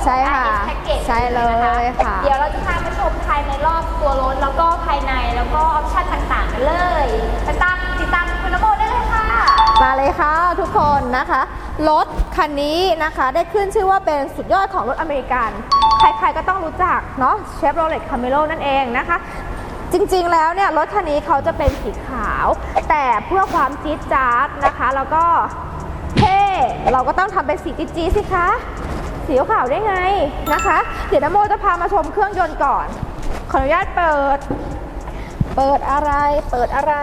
3.6มีใช่ค่ะแพ็กเกจใช่เลยค่ะ เดี๋ยวเราจะพาไปชมภายในรอบตัวรถแล้วก็ภายในแล้วก็ออปชั่นต่างๆกันเลยไปตามติดตามคุณนโมได้เลยค่ะ มาเลยค่ะทุกคนนะคะ รถคันนี้นะคะได้ขึ้นชื่อว่าเป็นสุดยอดของรถอเมริกัน ใครๆก็ต้องรู้จักเนาะเชฟโรเลตคาเมโลนั่นเองนะคะ จริงๆแล้วเนี่ย รถคันนี้เขาจะเป็นสีขาว แต่เพื่อความจี๊ดจ๊าดนะคะ แล้วก็เท่เราก็ต้องทำเป็นสีจี๊ดๆสิคะ สีขาวได้ไงนะคะ เดี๋ยวนโมจะพามาชมเครื่องยนต์ก่อน ขออนุญาตเปิด เปิดอะไร เปิดอะไร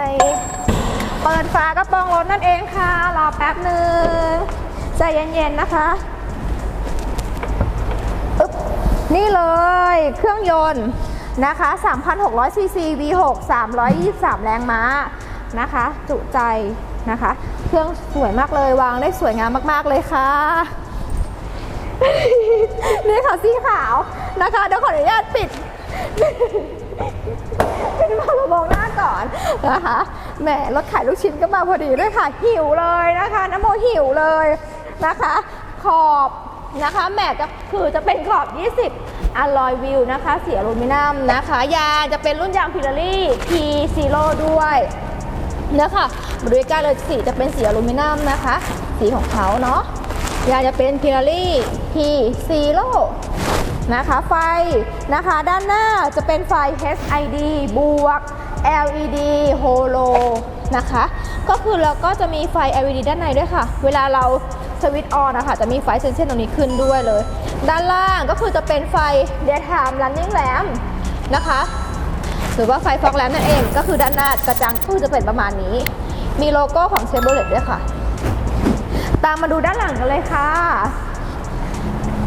เปิดฝากระโปรงรถนั่นเองค่ะ รอแป๊บหนึ่งใจเย็นๆนะคะอึ๊บนี่เลยเครื่องยนต์นะคะ3,600ซีซี V6 323 แรงม้านะคะ จุใจนะคะ เครื่องสวยมากเลยวางได้สวยงามมาก ๆ เลยค่ะ นี่ค่ะสีขาวนะคะเดี๋ยวขออนุญาตปิดเป็นมามามองหน้าก่อนนะคะแหมรถขายลูกชิ้นก็มาพอดีด้วยค่ะหิวเลยนะคะน้ำโมหิวเลยนะคะ ขอบนะคะแหมก็คือจะเป็นขอบ 20อลลอยวิวนะคะสีอลูมิเนียมนะคะ ยางจะเป็นรุ่นยางพิลารี่ P0 ด้วยเนี่ยค่ะบริการเลยสีจะเป็นสีอลูมิเนียมนะคะ สีของเขาเนาะยางจะเป็นพิลารี่ P0 นะคะไฟนะคะด้านหน้าจะเป็นไฟ HID บวก LED Holo นะคะ ก็คือเราก็จะมีไฟ LED ด้านในด้วยค่ะ เวลาเราสวิตช์ออนนะคะ จะมีไฟเส้นๆตรงนี้ขึ้นด้วยเลย ด้านล่างก็คือจะเป็นไฟ Daytime Running Lamp นะคะ หรือว่าไฟฟอกแลมนั่นเอง ก็คือด้านหน้ากระจังคือจะเป็นประมาณนี้ มีโลโก้ของ Chevrolet ด้วยค่ะ ตามมาดูด้านหลังกันเลยค่ะ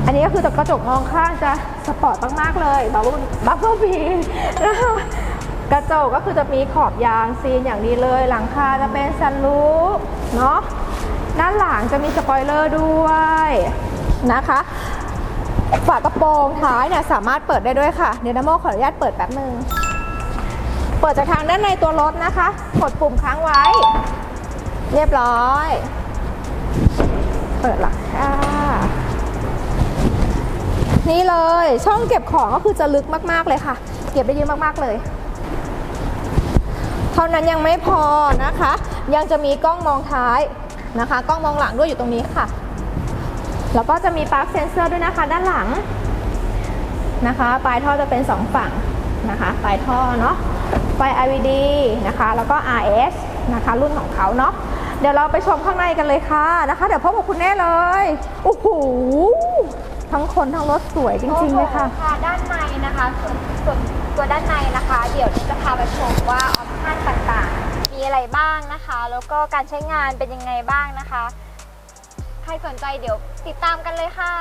อันนี้ก็คือตกระจกมองข้างจะสปอร์ตมากๆเลยบับเบิ้ลบับเบิ้ลบีนะคะกระจกก็คือจะมีขอบยางซีนอย่างดีเลย หลังคาจะเป็นซันรูฟเนาะด้านหลังจะมีสปอยเลอร์ด้วยนะคะ ฝากระโปรงท้ายเนี่ยสามารถเปิดได้ด้วยค่ะ เดี๋ยวน้ำโมขออนุญาตเปิดแป๊บนึง เปิดจากทางด้านในตัวรถนะคะ กดปุ่มค้างไว้ เรียบร้อย เปิดหลังค่ะ นี่เลย ช่องเก็บของก็คือจะลึกมากๆเลยค่ะ เก็บได้เยอะมากๆเลย เท่านั้นยังไม่พอนะคะ ยังจะมีกล้องมองท้ายนะคะ กล้องมองหลังด้วยอยู่ตรงนี้ค่ะ แล้วก็จะมีปลั๊กเซนเซอร์ด้วยนะคะ ด้านหลังนะคะ ปลายท่อจะเป็น 2 ฝั่งนะคะ ปลายท่อเนาะไฟ LED นะคะ แล้วก็ RS นะคะ รุ่นของเขาเนาะ เดี๋ยวเราไปชมข้างในกันเลยค่ะนะคะ เดี๋ยวพบกับคุณแน่เลย โอ้โห ทั้งคนทั้งรถสวยจริงๆเลยค่ะ ด้านในนะคะส่วนส่วนตัวด้านในนะคะ เดี๋ยวจะพาไปชมว่าออปชั่นต่างๆ มีอะไรบ้างนะคะ แล้วก็การใช้งานเป็นยังไงบ้างนะคะ ใครสนใจเดี๋ยวติดตามกันเลยค่ะ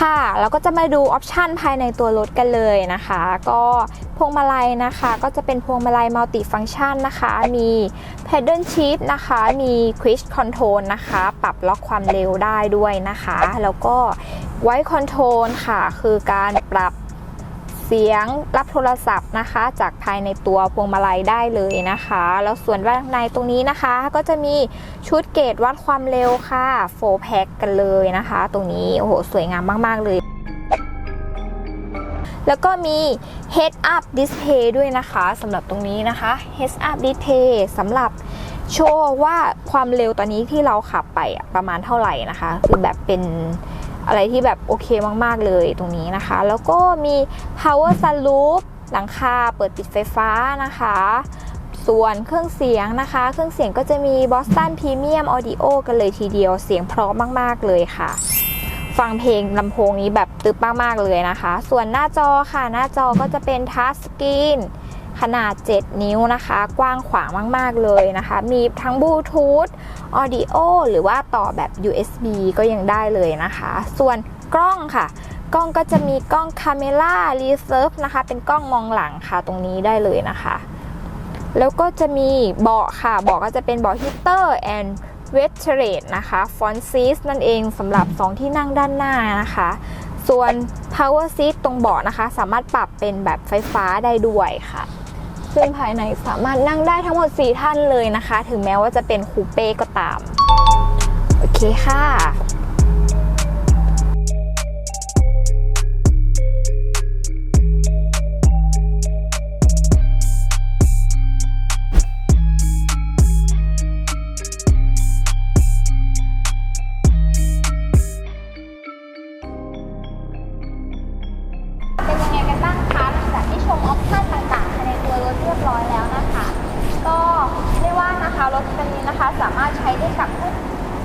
ค่ะแล้วก็จะมาดูออปชันภายในตัวรถกันเลยนะคะ ก็ พวงมาลัยนะคะ ก็จะเป็นพวงมาลัยมัลติฟัง c t ชันนะคะ มี Pedal Shift นะคะ มี Quick Control นะคะ ปรับล็อกความเร็วได้ด้วยนะคะ แล้วก็ Voice Control ค่ะ คือการปรับเสียงรับโทรศัพท์นะคะ จากภายในตัวพวงมาลัยได้เลยนะคะ แล้วส่วนด้านในตรงนี้นะคะ ก็จะมีชุดเกจวัดความเร็วค่ะโฟแพ็กกันเลยนะคะ ตรงนี้โอ้โหสวยงามมาก ๆ เลย แล้วก็มี Head Up Display ด้วยนะคะสำหรับตรงนี้นะคะ Head Up Display สำหรับโชว์ว่าความเร็วตอนนี้ที่เราขับไปประมาณเท่าไหร่นะคะ คือแบบเป็นอะไรที่แบบโอเคมาก ๆ เลยตรงนี้นะคะ แล้วก็มี power sunroof หลังคาเปิดปิดไฟฟ้านะคะ ส่วนเครื่องเสียงนะคะ เครื่องเสียงก็จะมี Boston Premium Audio กันเลยทีเดียวเสียงเพราะมาก ๆ เลยค่ะ ฟังเพลงลำโพงนี้แบบตึบมากๆเลยนะคะ ส่วนหน้าจอค่ะหน้าจอก็จะเป็นทัชสกรีนขนาด 7 นิ้วนะคะ กว้างขวางมาก ๆ เลยนะคะ มีทั้งบลูทูธ Audio หรือว่าต่อแบบ USB ก็ยังได้เลยนะคะ ส่วนกล้องค่ะ กล้องก็จะมีกล้อง Camera Reserve นะคะ เป็นกล้องมองหลังค่ะตรงนี้ได้เลยนะคะ แล้วก็จะมีเบาะค่ะ เบาะก็จะเป็นเบาะ heater เวทเทรดนะคะฟอนซีสนั่นเองสำหรับ 2 ที่นั่งด้านหน้านะคะ ส่วน power seat ตรงเบาะนะคะ สามารถปรับเป็นแบบไฟฟ้าได้ด้วยค่ะ ซึ่งภายในสามารถนั่งได้ทั้งหมด 4 ท่านเลยนะคะ ถึงแม้ว่าจะเป็นคูเป้ก็ตาม โอเคค่ะ รียกว่านะคะรถคันนี้นะคะ สามารถใช้ได้กับทุก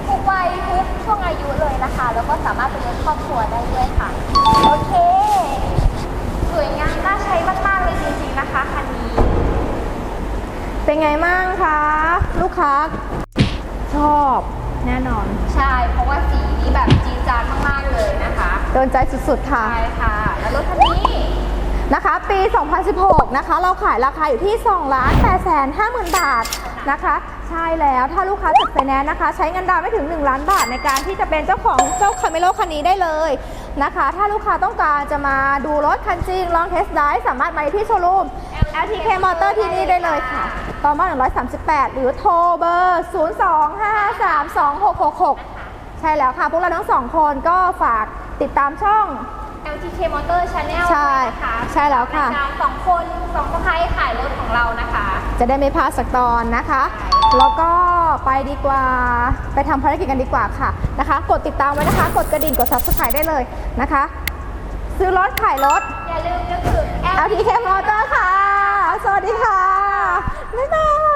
ทุกวัยทุกช่วงอายุเลยนะคะ แล้วก็สามารถเป็นรถครอบครัวได้ด้วยค่ะ โอเค สวยงามน่าใช้มากๆเลยจริงๆนะคะคันนี้ เป็นไงมั่งคะ ลูกค้า ชอบแน่นอน ใช่ เพราะว่าสีนี้แบบจีดจานมากๆเลยนะคะ โดนใจสุดๆค่ะ ใช่ค่ะ แล้วรถคันนี้ นะคะ ปี 2016 นะคะ เราขายราคาอยู่ที่2ล้าน8แสน50,000 บาทนะคะ ใช่แล้วถ้าลูกค้าจดไฟแนนซ์นะคะ ใช้เงินดาวไม่ถึง 1 ล้านบาทในการที่จะเป็นเจ้าของเจ้าคาเมโลคันนี้ได้เลยนะคะ ถ้าลูกค้าต้องการจะมาดูรถคันจริงลองเทสได้สามารถมาที่โชว์รูม LTK Motor ที่นี่ได้เลยค่ะตอม138 หรือโทรเบอร์ 025532666 ใช่แล้วค่ะ พวกเราทั้งสองคนก็ฝากติดตามช่อง LTK Motor Channel ใช่นะคะใช่แล้วค่ะรายการสองคนสองสะพ้ายขายรถของเรานะคะ จะได้ไม่พลาดสักตอนนะคะ แล้วก็ไปดีกว่า ไปทำภารกิจกันดีกว่าค่ะนะคะ กดติดตามไว้นะคะ กดกระดิ่งกด subscribe ได้เลยนะคะ ซื้อรถขายรถ อย่าลืมนึกถึง LTK Motor ค่ะ สวัสดีค่ะ บ๊ายบาย